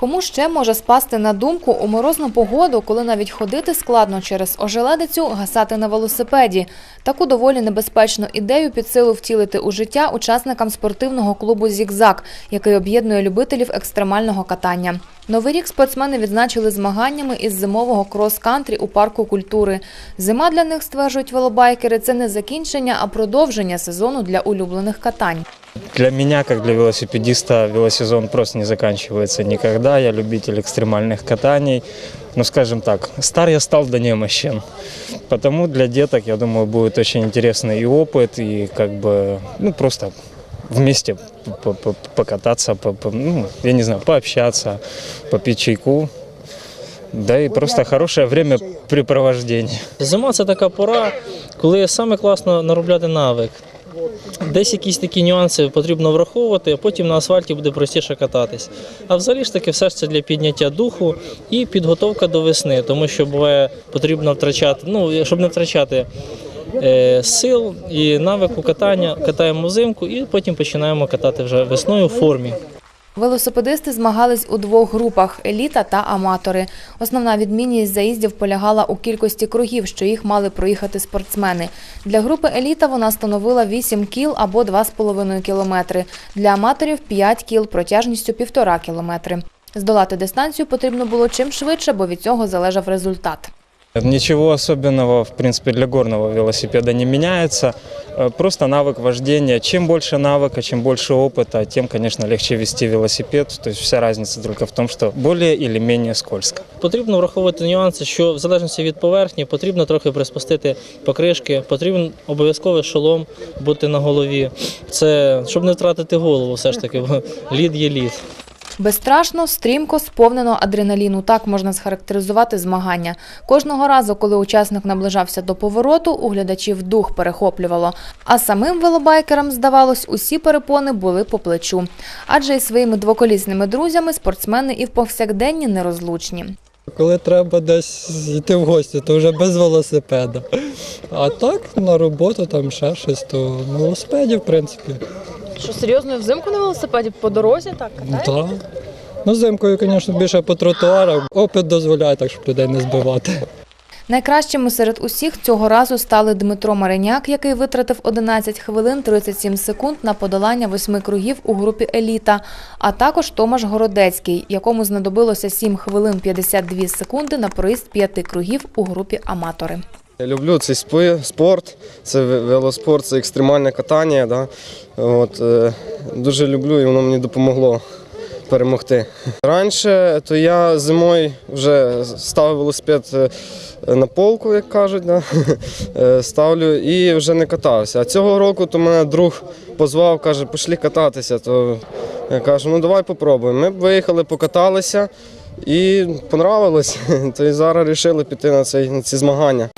Кому ще може спасти на думку у морозну погоду, коли навіть ходити складно через ожеледицю, гасати на велосипеді? Таку доволі небезпечну ідею під силу втілити у життя учасникам спортивного клубу «Зігзаг», який об'єднує любителів екстремального катання. Новий рік спортсмени відзначили змаганнями із зимового крос-кантрі у парку культури. Зима для них, стверджують велобайкери, це не закінчення, а продовження сезону для улюблених катань. Для меня, как для велосипедиста, велосезон просто не заканчивается никогда. Я любитель экстремальных катаний. Ну, скажем так, стар я стал до немощен. Потому для деток, я думаю, будет очень интересный и опыт, и как бы, ну, просто вместе по- по- покататься, по- по- ну, я не знаю, пообщаться, попить чайку. Да и просто хорошее времяпрепровождение. Зима це така пора, коли саме класно наробляти навик. Десь якісь такі нюанси потрібно враховувати, а потім на асфальті буде простіше кататись. А взагалі ж таки все ж це для підняття духу і підготовка до весни, тому що буває потрібно втрачати, ну щоб не втрачати е, сил і навику катання, катаємо взимку і потім починаємо катати вже весною в формі. Велосипедисти змагались у двох групах еліта та аматори. Основна відмінність заїздів полягала у кількості кругів, що їх мали проїхати спортсмени. Для групи еліта вона становила 8 кіл або 2,5 кілометри. Для аматорів 5 кіл протяжністю 1,5 кілометри. Здолати дистанцію потрібно було чим швидше, бо від цього залежав результат. Ничего особенного, в принципе, для горного велосипеда не меняется. Э, Просто навык вождения. Чем больше навыка, чем больше опыта, тем, конечно, легче вести велосипед. То есть вся разница только в том, что более или менее скользко. Потрібно враховувати нюанси, що в залежності від поверхні потрібно трохи приспустити покришки, потрібен обов'язковий шолом бути на голові. Це щоб не втратити голову, все ж таки, бо лід є лід. Безстрашно, стрімко, сповнено адреналіну. Так можна схарактеризувати змагання. Кожного разу, коли учасник наближався до повороту, у глядачів дух перехоплювало. А самим велобайкерам, здавалось, усі перепони були по плечу. Адже із своїми двоколісними друзями спортсмени і в повсякденні нерозлучні. Коли треба десь йти в гості, то вже без велосипеда. А так на роботу, там ще щось, то на велосипеді, в принципі. Що серйозно взимку на велосипеді по дорозі так Ну, так. Ну, зимкою, звісно, більше по тротуарах. Опит дозволяє так, щоб людей не збивати. Найкращими серед усіх цього разу стали Дмитро Мариняк, який витратив 11 хвилин 37 секунд на подолання восьми кругів у групі «Еліта», а також Томаш Городецький, якому знадобилося 7 хвилин 52 секунди на проїзд п'яти кругів у групі «Аматори». Я люблю цей спорт, це велоспорт, це екстремальне катання. Да? От, е, дуже люблю і воно мені допомогло перемогти. Раніше то я зимою вже ставив велосипед е, на полку, як кажуть, да? Е, ставлю і вже не катався. А цього року то мене друг позвав, каже, пішли кататися. То я кажу, ну давай попробуємо. Ми виїхали, покаталися і понравилось. То і зараз вирішили піти на, цей, на ці змагання.